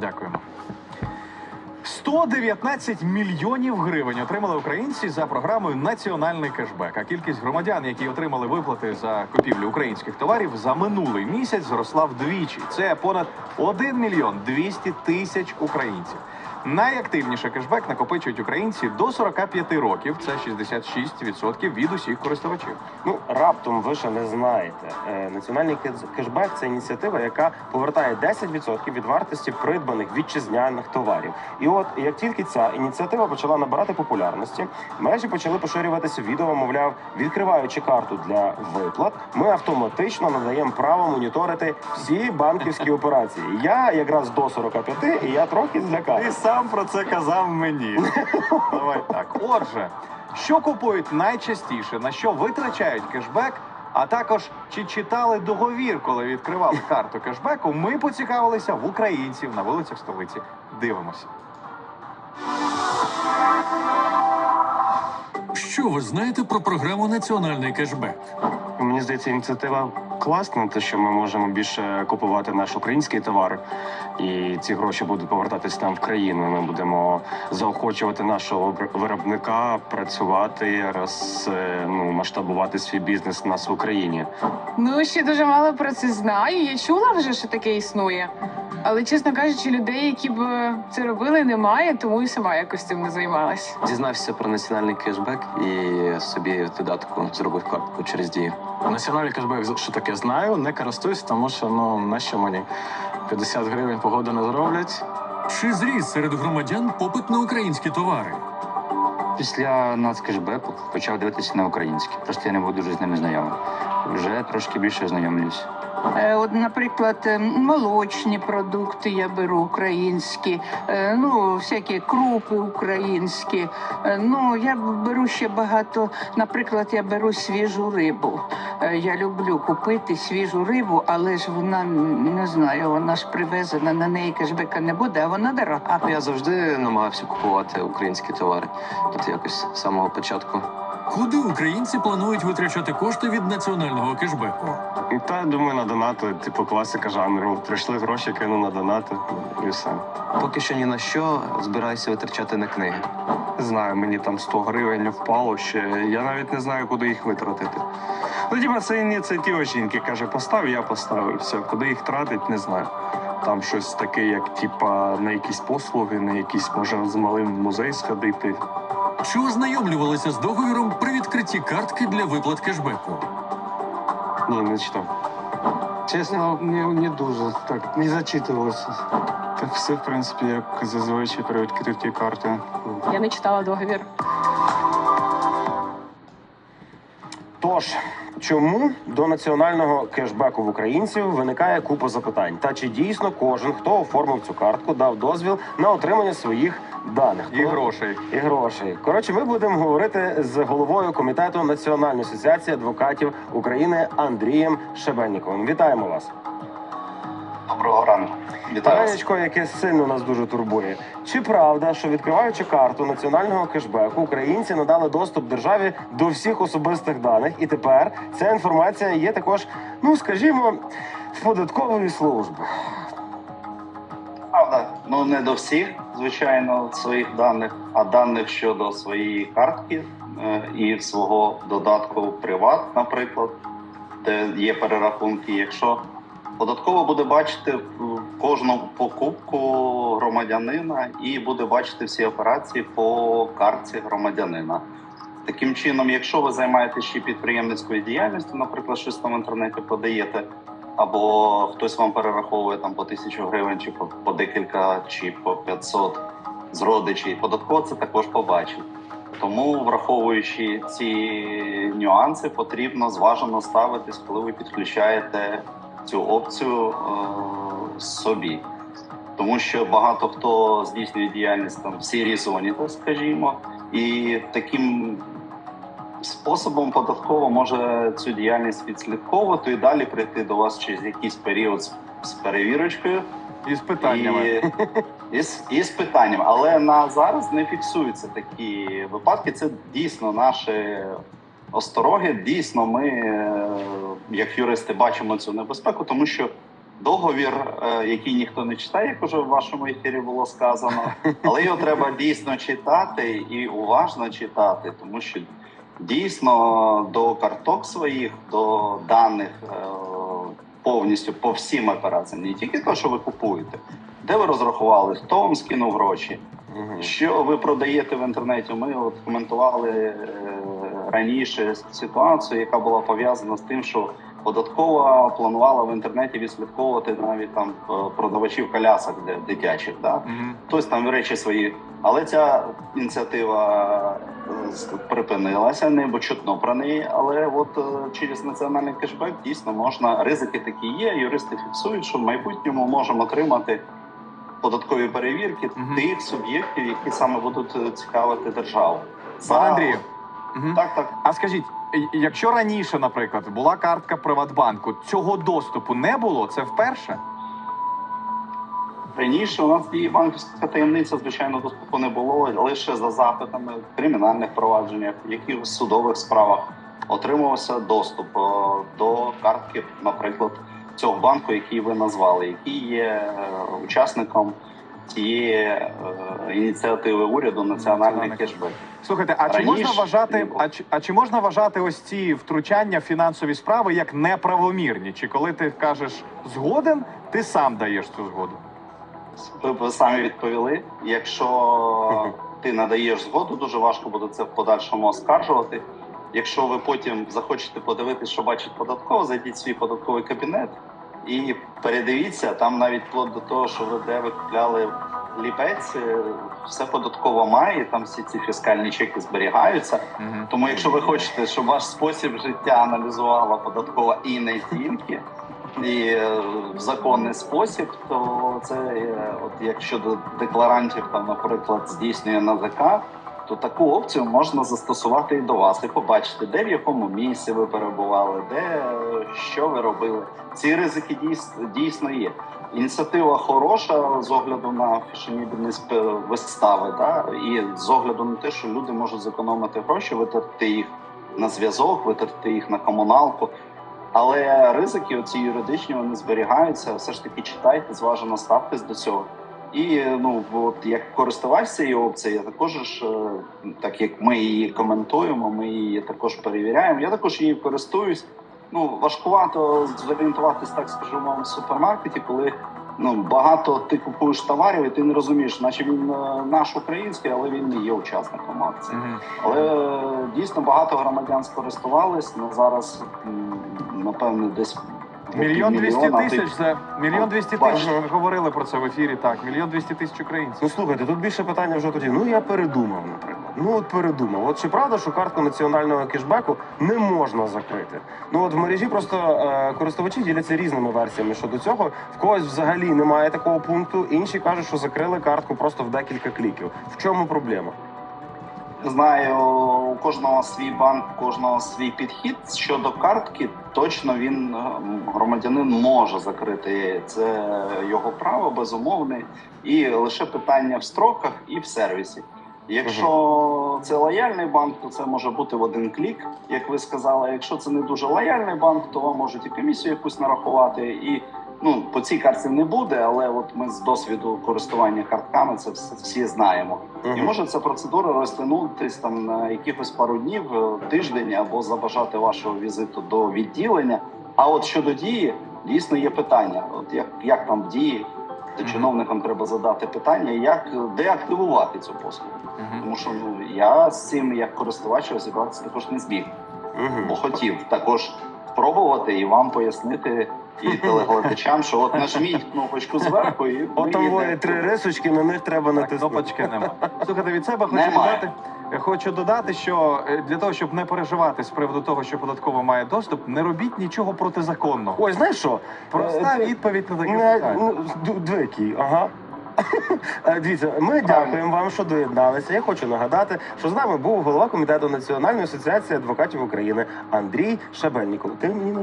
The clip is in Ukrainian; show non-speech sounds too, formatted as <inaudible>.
Дякуємо. 119 мільйонів гривень отримали українці за програмою Національний кешбек. А кількість громадян, які отримали виплати за купівлю українських товарів, за минулий місяць зросла вдвічі. Це понад 1 мільйон 200 тисяч українців. Найактивніше кешбек накопичують українці до 45 років. Це 66% від усіх користувачів. Ну раптом ви ще не знаєте. Е, Національний кешбек це ініціатива, яка повертає 10% від вартості придбаних вітчизняних товарів. І от як тільки ця ініціатива почала набирати популярності, мережі почали поширюватися відео, мовляв, відкриваючи карту для виплат, ми автоматично надаємо право моніторити всі банківські <laughs> операції. Я якраз до 45, і я трохи Ти злякався. Сам про це казав мені. Давай так. Отже, що купують найчастіше, на що витрачають кешбек, а також чи читали договір, коли відкривали карту кешбеку, ми поцікавилися в українців на вулицях столиці. Дивимося. Що ви знаєте про програму Національний кешбек? Мені здається, ініціатива класна, те, що ми можемо більше купувати наш український товар, і ці гроші будуть повертатись нам в країну. Ми будемо заохочувати нашого виробника працювати, роз, е, ну, масштабувати свій бізнес у нас в Україні. Ну, ще дуже мало про це знаю. Я чула вже, що таке існує. Але, чесно кажучи, людей, які б е, це робили, немає, тому і сама якось цим не займалась. Дізнався про національний кешбек і собі в додатку зробив картку через дію. Національний кешбек, що таке знаю, не користуюсь, тому що ну на що мені 50 гривень погоду не зроблять. Чи зріс серед громадян попит на українські товари? Після нацкешбеку почав дивитися на українські. Просто я не був дуже з ними знайомий. Вже трошки більше знайомлюсь. Е, От, наприклад, е, молочні продукти я беру українські, е, ну всякі крупи українські. Е, Ну я беру ще багато. Наприклад, я беру свіжу рибу. Е, Я люблю купити свіжу рибу, але ж вона не знаю, вона ж привезена на неї кешбека не буде, а вона дорога. Я завжди намагався купувати українські товари. Тут якось з самого початку. Куди українці планують витрачати кошти від національного кешбеку? І та думаю, на донати, типу класика жанру. Прийшли гроші, кинув на донати і все. Поки що ні на що збираюся витрачати на книги. Не знаю, мені там 100 гривень впало ще. Я навіть не знаю, куди їх витратити. Ну, це ініціатива жінки каже, постав, я поставив. Все, куди їх тратить, не знаю. Там щось таке, як типа на якісь послуги, на якісь може з малим музей сходити. Чи ознайомлювалися з договіром при відкритті картки для виплат кешбеку? Ні, не читав. Чесно, не, не дуже так не зачитувався. Так все, в принципі, як зазвичай при відкритті карти. Я не читала договір. Тож, чому до національного кешбеку в українців виникає купа запитань? Та чи дійсно кожен, хто оформив цю картку, дав дозвіл на отримання своїх даних І грошей. І грошей. Коротше, ми будемо говорити з головою комітету Національної асоціації адвокатів України Андрієм Шебенніковим. Вітаємо вас. Доброго ранку. Питаннячко, яке сильно нас дуже турбує. Чи правда, що відкриваючи карту національного кешбеку, українці надали доступ державі до всіх особистих даних, і тепер ця інформація є також, ну скажімо, в податкової служби. Правда, ну не до всіх, звичайно, своїх даних, а даних щодо своєї картки е, і свого додатку Приват, наприклад, де є перерахунки. Якщо податково буде бачити кожну покупку громадянина і буде бачити всі операції по картці громадянина. Таким чином, якщо ви займаєтеся ще підприємницькою діяльністю, наприклад, щось там в інтернеті подаєте, або хтось вам перераховує там по тисячу гривень, чи по, по декілька, чи по 500 з родичів, податково це також побачить. Тому, враховуючи ці нюанси, потрібно зважено ставитись, коли ви підключаєте цю опцію е, собі. Тому що багато хто здійснює діяльність там в сірій зоні, так скажімо, і таким способом податково може цю діяльність відслідковувати і далі прийти до вас через якийсь період з, з перевірочкою І з питаннями. і, і, і з питанням. Але на зараз не фіксуються такі випадки. Це дійсно наші остороги. Дійсно, ми, е, як юристи, бачимо цю небезпеку, тому що договір, е, який ніхто не читає, як уже в вашому ефірі було сказано, але його треба дійсно читати і уважно читати, тому що дійсно до карток своїх, до даних е, повністю по всім операціям, не тільки те, що ви купуєте, де ви розрахували, хто вам скинув гроші, що ви продаєте в інтернеті? Ми от коментували е, раніше ситуацію, яка була пов'язана з тим, що податкова планувала в інтернеті відслідковувати навіть там е, продавачів колясок де- дитячих. Да? Мгм. Хтось там речі свої. Але ця ініціатива е, припинилася, не бо чутно про неї. Але от е, через національний кешбек дійсно можна ризики такі є. Юристи фіксують, що в майбутньому можемо отримати податкові перевірки Мгм. тих суб'єктів, які саме будуть цікавити державу. Пане Андрію, мгм. Так, так. а скажіть, якщо раніше, наприклад, була картка Приватбанку, цього доступу не було, це вперше? Раніше у нас діє банківська таємниця, звичайно, доступу не було лише за запитами в кримінальних провадженнях, в якихось судових справах отримувався доступ е, до картки, наприклад, цього банку, який ви назвали, який є е, учасником цієї е, ініціативи уряду національний кешбек. Слухайте, а чи можна вважати, а чи, а чи можна вважати ось ці втручання в фінансові справи як неправомірні? Чи коли ти кажеш згоден, ти сам даєш цю згоду? Ви самі відповіли. Якщо ти надаєш згоду, дуже важко буде це в подальшому оскаржувати. Якщо ви потім захочете подивитися, що бачить податково, зайдіть в свій податковий кабінет і передивіться там навіть вплоть до того, що ви де ви купляли ліпець, е, все податково має, і там всі ці фіскальні чеки зберігаються. Угу. Тому, якщо ви хочете, щоб ваш спосіб життя аналізувала податкова і не тільки, і е, в законний спосіб, то це е, от якщо декларантів там, наприклад, здійснює НАЗК, то таку опцію можна застосувати і до вас, і побачити, де в якому місці ви перебували, де що ви робили. Ці ризики дійсно, є. Ініціатива хороша з огляду на фешенібельність е, вистави, да? і з огляду на те, що люди можуть зекономити гроші, витратити їх на зв'язок, витратити їх на комуналку. Але ризики, оці юридичні, вони зберігаються. Все ж таки читайте, зважено ставтесь до цього. І ну от як користувач цієї опції, я також ж, е, так як ми її коментуємо, ми її також перевіряємо. Я також її користуюсь. Ну важкувато зорієнтуватись, так скажімо, в супермаркеті, коли ну багато ти купуєш товарів, і ти не розумієш, наче він е, наш український, але він не є учасником акції. Але е, дійсно багато громадян скористувались. Ну зараз м, напевно десь Мільйон двісті тисяч це мільйон двісті тисяч. Ми говорили про це в ефірі. Так, мільйон двісті тисяч українців. Ну слухайте, тут більше питання вже тоді. Ну я передумав, наприклад. Ну от передумав. От чи правда, що картку національного кешбеку не можна закрити? Ну от в мережі просто е, користувачі діляться різними версіями щодо цього. В когось взагалі немає такого пункту. Інші кажуть, що закрили картку просто в декілька кліків. В чому проблема? Знаю, у кожного свій банк, у кожного свій підхід щодо картки. Точно він е, громадянин може закрити це його право безумовне, і лише питання в строках і в сервісі. Якщо це лояльний банк, то це може бути в один клік, як ви сказали. Якщо це не дуже лояльний банк, то вам можуть і комісію якусь нарахувати. І ну по цій картці не буде, але от ми з досвіду користування картками це всі знаємо. І може ця процедура розтягнутися там на якихось пару днів, е, тиждень або забажати вашого візиту до відділення. А от щодо дії, дійсно є питання: от як, як там в дії, то Мгм. чиновникам треба задати питання, як деактивувати цю послугу. Угу. Тому що ну я з цим як користувач розібратися також не зміг, Мгм. бо хотів також спробувати і вам пояснити. І телеглядачам, що от нажміть кнопочку зверху, і От там ви три рисочки, на них треба Так, натиснути. кнопочки нема. Слухайте, від себе хочу Немає. додати. Хочу додати, що е, для того, щоб не переживати з приводу того, що податково має доступ, не робіть нічого протизаконного. Ой, знаєш що? Проста Е, відповідь на таке Не, питання. ну, ду- ага. <laughs> Е, Дивіться, ми дякуємо вам, що доєдналися. Я хочу нагадати, що з нами був голова комітету Національної асоціації адвокатів України Андрій Шабельніков. Ти мені не